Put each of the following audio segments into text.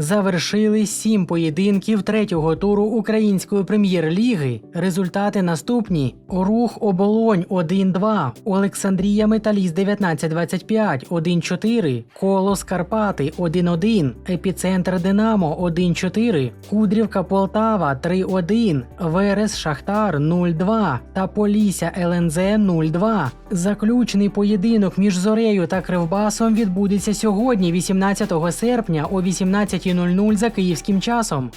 Завершили сім поєдинків третього туру Української прем'єр-ліги. Результати наступні: Рух Оболонь 1-2, Олександрія Металіст 19-25, 1-4, Колос Карпати 1-1, Епіцентр Динамо 1-4, Кудрівка Полтава 3-1, Верес Шахтар 0-2 та Полісся ЛНЗ 0-2. Заключний поєдинок між Зорею та Кривбасом відбудеться сьогодні, 18 серпня о 18.00 за київським часом.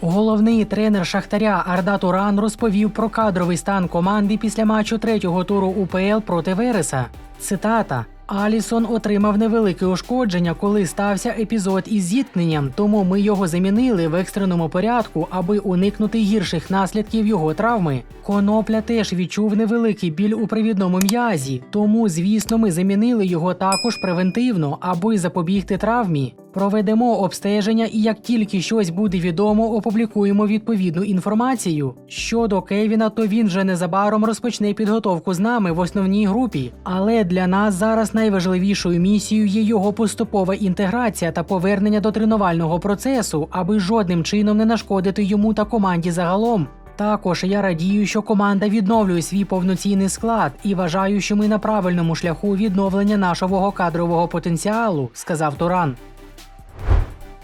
Головний тренер Шахтаря Арда Туран розповів про кадровий стан команди після матчу третього туру УПЛ проти Вереса. Цитата. Алісон отримав невелике ушкодження, коли стався епізод із зіткненням, тому ми його замінили в екстреному порядку, аби уникнути гірших наслідків його травми. Конопля теж відчув невеликий біль у привідному м'язі, тому, звісно, ми замінили його також превентивно, аби запобігти травмі. Проведемо обстеження, і як тільки щось буде відомо, опублікуємо відповідну інформацію. Щодо Кевіна, то він вже незабаром розпочне підготовку з нами в основній групі. Але для нас зараз найважливішою місією є його поступова інтеграція та повернення до тренувального процесу, аби жодним чином не нашкодити йому та команді загалом. Також я радію, що команда відновлює свій повноцінний склад і вважаю, що ми на правильному шляху відновлення нашого кадрового потенціалу, сказав Туран.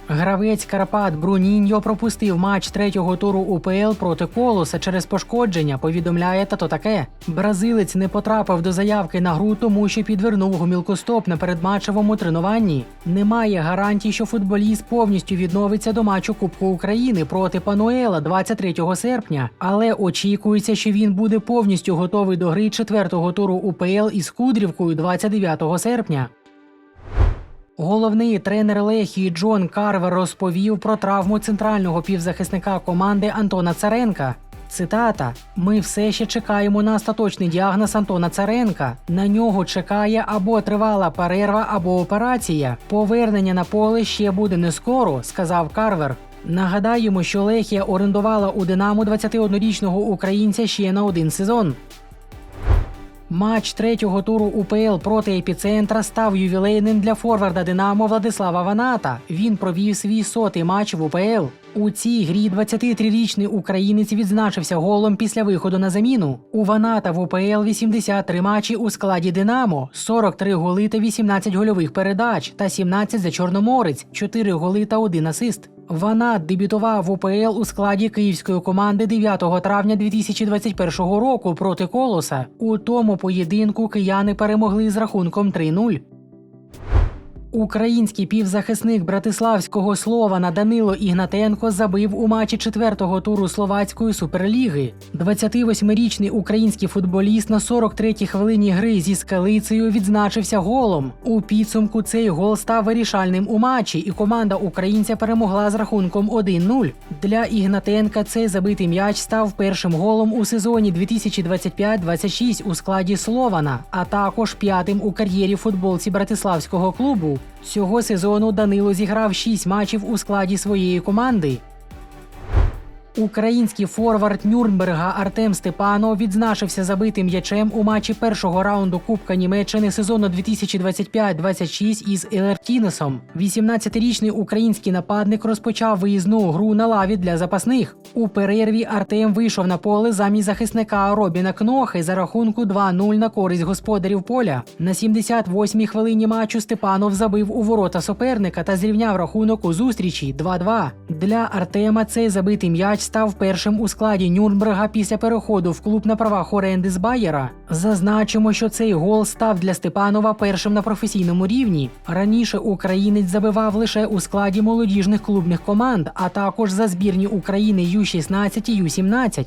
Гравець Карпат Бруніньо пропустив матч третього туру УПЛ проти Колоса через пошкодження. Повідомляє тато таке. Бразилець не потрапив до заявки на гру, тому що підвернув гомілкостоп на передматчевому тренуванні. Немає гарантій, що футболіст повністю відновиться до матчу Кубку України проти Пануела 23 серпня, але очікується, що він буде повністю готовий до гри четвертого туру УПЛ із Кудрівкою 29 серпня. Головний тренер Лехії Джон Карвер розповів про травму центрального півзахисника команди Антона Царенка. Цитата: Ми все ще чекаємо на остаточний діагноз Антона Царенка. На нього чекає або тривала перерва, або операція. Повернення на поле ще буде не скоро, сказав Карвер. Нагадаємо, що Лехія орендувала у Динамо 21-річного українця ще на один сезон. Матч третього туру УПЛ проти епіцентра став ювілейним для форварда Динамо Владислава Ваната. Він провів свій сотий матч в УПЛ. У цій грі 23-річний українець відзначився голом після виходу на заміну. У Ваната в УПЛ 83 матчі у складі Динамо, 43 голи та 18 гольових передач та 17 за Чорноморець, 4 голи та 1 асист. Ванат дебютував в УПЛ у складі київської команди 9 травня 2021 року проти Колоса. У тому поєдинку кияни перемогли з рахунком 3-0. Український півзахисник братиславського Слована Данило Ігнатенко забив у матчі четвертого туру словацької суперліги. 28-річний український футболіст на 43-й хвилині гри зі скалицею відзначився голом. У підсумку цей гол став вирішальним у матчі, і команда українця перемогла з рахунком 1-0. Для Ігнатенка цей забитий м'яч став першим голом у сезоні 2025-26 у складі Слована, а також п'ятим у кар'єрі футболці братиславського клубу. Цього сезону Данило зіграв 6 матчів у складі своєї команди. Український форвард Нюрнберга Артем Степанов відзначився забитим м'ячем у матчі першого раунду Кубка Німеччини сезону 2025-26 із Елертінесом. 18-річний український нападник розпочав виїзну гру на лаві для запасних. У перерві Артем вийшов на поле замість захисника Робіна Кнохи за рахунку 2-0 на користь господарів поля. На 78-й хвилині матчу Степанов забив у ворота суперника та зрівняв рахунок у зустрічі 2-2. Для Артема цей забитий м'яч став першим у складі Нюрнберга після переходу в клуб на правах оренди з Байера. Зазначимо, що цей гол став для Степанова першим на професійному рівні. Раніше українець забивав лише у складі молодіжних клубних команд, а також за збірні України Ю-16 і Ю-17.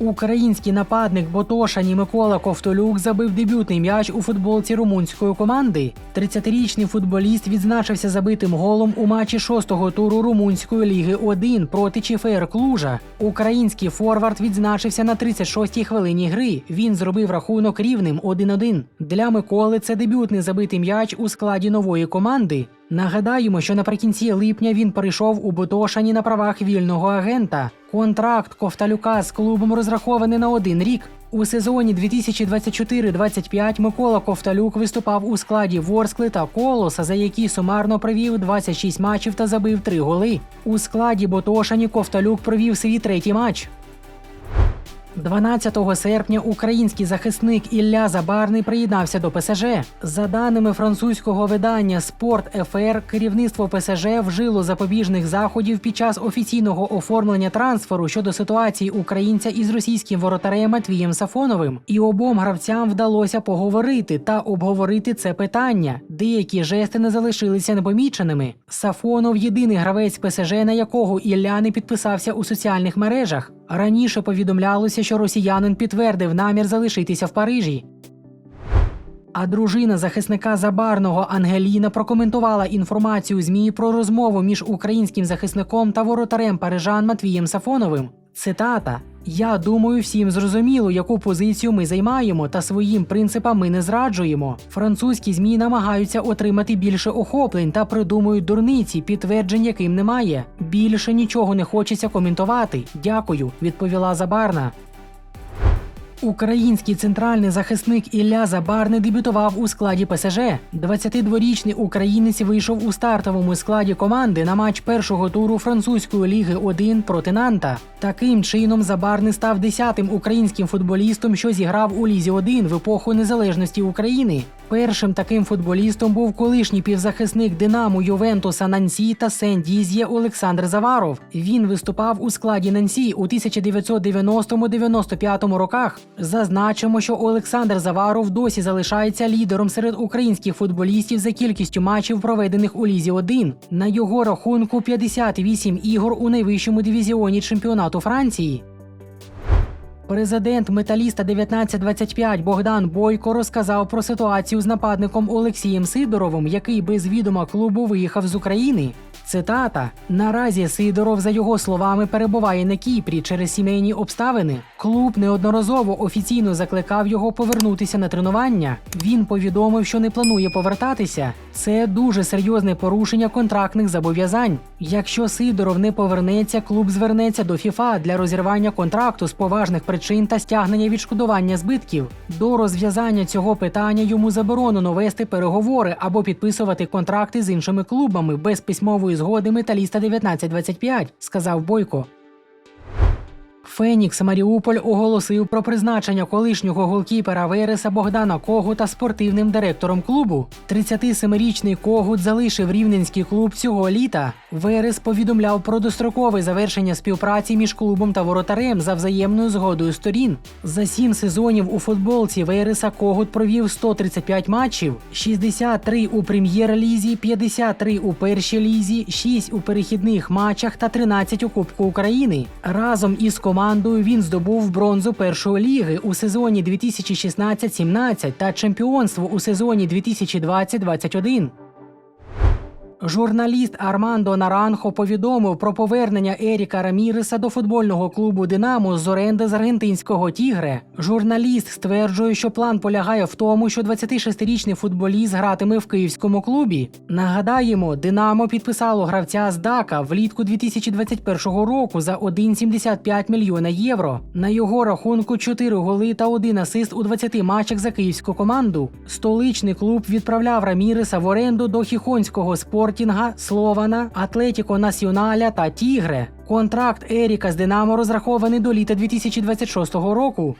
Український нападник Ботошані Микола Ковтолюк забив дебютний м'яч у футболці румунської команди. 30-річний футболіст відзначився забитим голом у матчі шостого туру румунської ліги 1 проти ЧФР Клужа. Український форвард відзначився на 36-й хвилині гри. Він зробив рахунок рівним 1-1. Для Миколи це дебютний забитий м'яч у складі нової команди. Нагадаємо, що наприкінці липня він перейшов у Ботошані на правах вільного агента. Контракт Ковталюка з клубом розрахований на один рік. У сезоні 2024-25 Микола Ковталюк виступав у складі Ворскли та Колоса, за які сумарно провів 26 матчів та забив 3 голи. У складі Ботошані Ковталюк провів свій третій матч. 12 серпня український захисник Ілля Забарний приєднався до ПСЖ. За даними французького видання Спорт ФР, керівництво ПСЖ вжило запобіжних заходів під час офіційного оформлення трансферу щодо ситуації українця із російським воротарем Матвієм Сафоновим. І обом гравцям вдалося поговорити та обговорити це питання. Деякі жести не залишилися непоміченими. Сафонов єдиний гравець ПСЖ, на якого Ілля не підписався у соціальних мережах. Раніше повідомлялося, що росіянин підтвердив намір залишитися в Парижі. А дружина захисника Забарного Ангеліна прокоментувала інформацію ЗМІ про розмову між українським захисником та воротарем парижан Матвієм Сафоновим. Цитата: Я думаю, всім зрозуміло, яку позицію ми займаємо, та своїм принципам ми не зраджуємо. Французькі змі намагаються отримати більше охоплень та придумують дурниці, підтверджень яким немає. Більше нічого не хочеться коментувати. Дякую, відповіла Забарна. Український центральний захисник Ілля Забарний дебютував у складі ПСЖ. 22-річний українець вийшов у стартовому складі команди на матч першого туру французької ліги 1 проти Нанта. Таким чином Забарний став 10-тим українським футболістом, що зіграв у лізі 1 в епоху незалежності України. Першим таким футболістом був колишній півзахисник Динамо Ювентуса Нансі та Сен-Діз'є Олександр Заваров. Він виступав у складі Нансі у 1990-95 роках. Зазначимо, що Олександр Заваров досі залишається лідером серед українських футболістів за кількістю матчів, проведених у лізі 1. На його рахунку 58 ігор у найвищому дивізіоні чемпіонату Франції. Президент металіста 1925 Богдан Бойко розказав про ситуацію з нападником Олексієм Сидоровим, який без відома клубу виїхав з України. Цитата: наразі Сидоров, за його словами, перебуває на Кіпрі через сімейні обставини. Клуб неодноразово офіційно закликав його повернутися на тренування. Він повідомив, що не планує повертатися. Це дуже серйозне порушення контрактних зобов'язань. Якщо Сидоров не повернеться, клуб звернеться до ФІФА для розірвання контракту з поважних причин та стягнення відшкодування збитків. До розв'язання цього питання йому заборонено вести переговори або підписувати контракти з іншими клубами без письмової згоди металіста 1925, сказав Бойко. Фенікс Маріуполь оголосив про призначення колишнього голкіпера Вереса Богдана Когута спортивним директором клубу. 37-річний Когут залишив рівненський клуб цього літа. Верес повідомляв про дострокове завершення співпраці між клубом та воротарем за взаємною згодою сторін. За сім сезонів у футболці Вереса Когут провів 135 матчів, 63 у прем'єр-лізі, 53 у першій лізі, 6 у перехідних матчах та 13 у Кубку України. Разом із командою він здобув бронзу першої ліги у сезоні 2016-17 та чемпіонство у сезоні 2020-21. Журналіст Армандо Наранхо повідомив про повернення Еріка Раміреса до футбольного клубу Динамо з оренди з аргентинського Тігре. Журналіст стверджує, що план полягає в тому, що 26-річний футболіст гратиме в київському клубі. Нагадаємо, Динамо підписало гравця з Дака влітку 2021 року за 1,75 мільйона євро. На його рахунку 4 голи та 1 асист у 20 матчах за київську команду. Столичний клуб відправляв Раміреса в оренду до хіхонського спортінга, Слована, Атлетіко Націоналя та Тігре. Контракт Еріка з Динамо розрахований до літа 2026 року.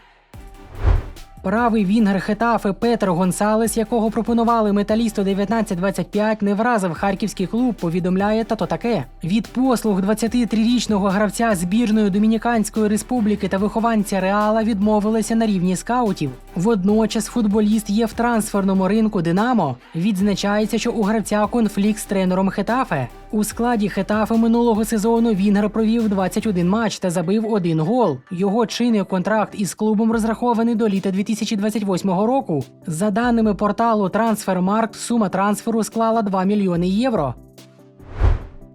Правий вінгер Хетафи Петро Гонсалес, якого пропонували металісту 1925, не вразив харківський клуб, повідомляє тато таке. Від послуг 23-річного гравця збірної Домініканської республіки та вихованця Реала відмовилися на рівні скаутів. Водночас футболіст є в трансферному ринку Динамо. Відзначається, що у гравця конфлікт з тренером Хетафе. У складі Хетафе минулого сезону Вінгер провів 21 матч та забив один гол. Його чинний контракт із клубом розрахований до літа 2028 року. За даними порталу Трансфермаркт, сума трансферу склала 2 мільйони євро.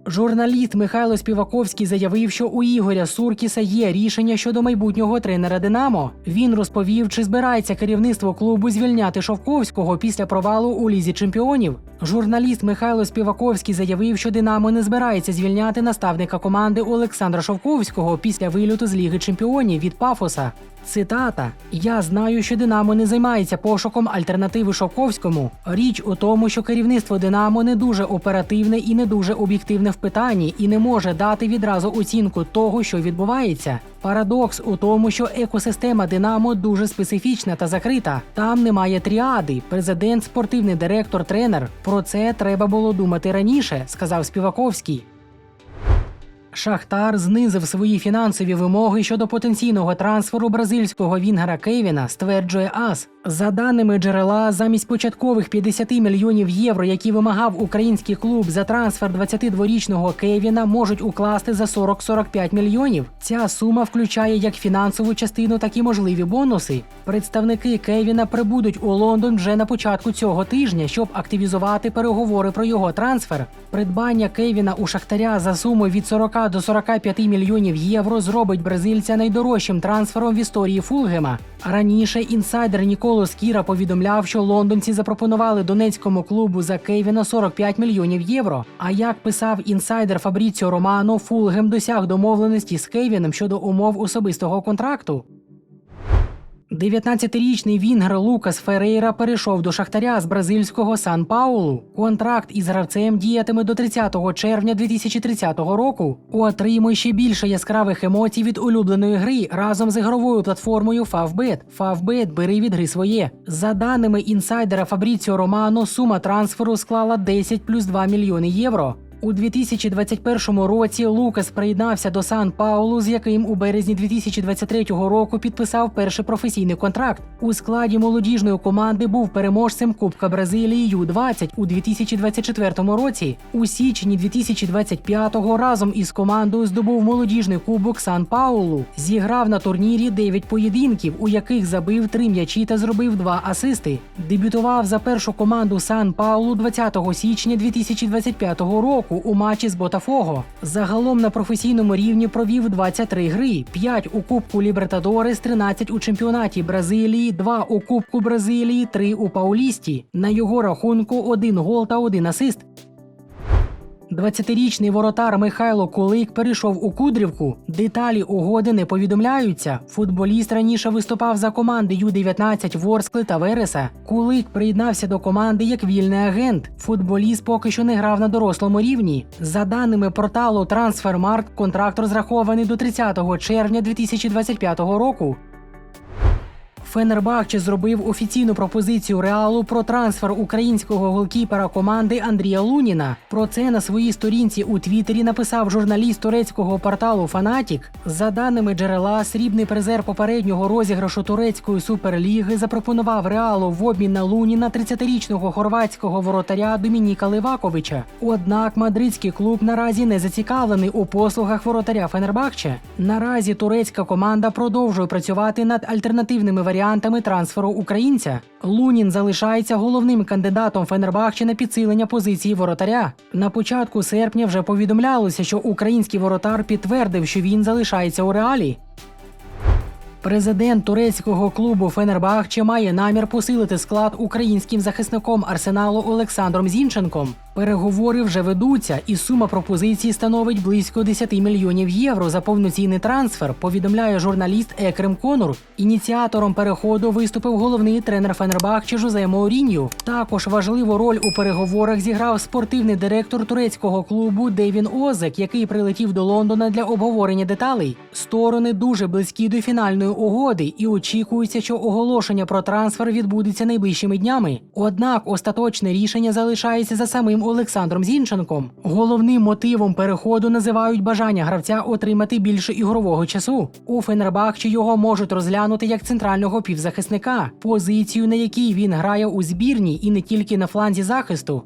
Журналіст Михайло Співаковський заявив, що у Ігоря Суркіса є рішення щодо майбутнього тренера Динамо. Він розповів, чи збирається керівництво клубу звільняти Шовковського після провалу у лізі чемпіонів. Журналіст Михайло Співаковський заявив, що Динамо не збирається звільняти наставника команди Олександра Шовковського після вильоту з Ліги Чемпіонів від Пафоса. Цитата: Я знаю, що Динамо не займається пошуком альтернативи Шовковському. Річ у тому, що керівництво Динамо не дуже оперативне і не дуже об'єктивне в питанні, і не може дати відразу оцінку того, що відбувається. Парадокс у тому, що екосистема Динамо дуже специфічна та закрита. Там немає тріади, президент, спортивний директор, тренер. Про це треба було думати раніше, сказав Співаковський. Шахтар знизив свої фінансові вимоги щодо потенційного трансферу бразильського вінгера Кевіна, стверджує АС. За даними джерела, замість початкових 50 мільйонів євро, які вимагав український клуб за трансфер 22-річного Кевіна, можуть укласти за 40-45 мільйонів. Ця сума включає як фінансову частину, так і можливі бонуси. Представники Кевіна прибудуть у Лондон вже на початку цього тижня, щоб активізувати переговори про його трансфер. Придбання Кевіна у Шахтаря за суму від 40 до 45 мільйонів євро зробить бразильця найдорожчим трансфером в історії Фулгема. Раніше інсайдер Ніколо Скіра повідомляв, що лондонці запропонували донецькому клубу за Кейвіна 45 мільйонів євро. А як писав інсайдер Фабріціо Романо, Фулгем досяг домовленості з Кейвіном щодо умов особистого контракту. 19-річний вінгер Лукас Ферейра перейшов до Шахтаря з бразильського Сан Паулу. Контракт із гравцем діятиме до 30 червня 2030 року. Отримує ще більше яскравих емоцій від улюбленої гри разом з ігровою платформою Favbet. Favbet бери від гри своє. За даними інсайдера Фабріціо Романо, сума трансферу склала 10 плюс 2 мільйони євро. У 2021 році Лукас приєднався до Сан Паулу, з яким у березні 2023 року підписав перший професійний контракт. У складі молодіжної команди був переможцем Кубка Бразилії Ю-20 у 2024 році. У січні 2025-го разом із командою здобув молодіжний кубок Сан Паулу. Зіграв на турнірі 9 поєдинків, у яких забив 3 м'ячі та зробив 2 асисти. Дебютував за першу команду Сан Паулу 20 січня 2025 року у матчі з Ботафого. Загалом на професійному рівні провів 23 гри: 5 у Кубку Лібертадорес, 13 у чемпіонаті Бразилії, 2 у Кубку Бразилії, 3 у Паулісті. На його рахунку один гол та один асист. 20-річний воротар Михайло Кулик перейшов у Кудрівку. Деталі угоди не повідомляються. Футболіст раніше виступав за команди Ю-19 Ворскли та Вереса. Кулик приєднався до команди як вільний агент. Футболіст поки що не грав на дорослому рівні. За даними порталу Трансфермаркт, контракт розрахований до 30 червня 2025 року. Фенербахче зробив офіційну пропозицію Реалу про трансфер українського голкіпера команди Андрія Луніна. Про це на своїй сторінці у Твіттері написав журналіст турецького порталу Фанатік. За даними джерела, срібний призер попереднього розіграшу турецької суперліги запропонував Реалу в обмін на Луніна 30-річного хорватського воротаря Домініка Ливаковича. Однак мадридський клуб наразі не зацікавлений у послугах воротаря Фенербахче. Наразі турецька команда продовжує працювати над альтернативними варіантами трансферу українця. Лунін залишається головним кандидатом Фенербахче на підсилення позиції воротаря. На початку серпня вже повідомлялося, що український воротар підтвердив, що він залишається у реалі. Президент турецького клубу Фенербахче має намір посилити склад українським захисником арсеналу Олександром Зінченком. Переговори вже ведуться, і сума пропозицій становить близько 10 мільйонів євро за повноцінний трансфер. Повідомляє журналіст Екрем Конур. Ініціатором переходу виступив головний тренер Фенербахче Жозе Маурінью. Також важливу роль у переговорах зіграв спортивний директор турецького клубу Девін Озек, який прилетів до Лондона для обговорення деталей. Сторони дуже близькі до фінальної угоди, і очікується, що оголошення про трансфер відбудеться найближчими днями. Однак остаточне рішення залишається за самим Олександром Зінченком. Головним мотивом переходу називають бажання гравця отримати більше ігрового часу. У Фенербахчі його можуть розглянути як центрального півзахисника, позицію на якій він грає у збірній і не тільки на фланзі захисту.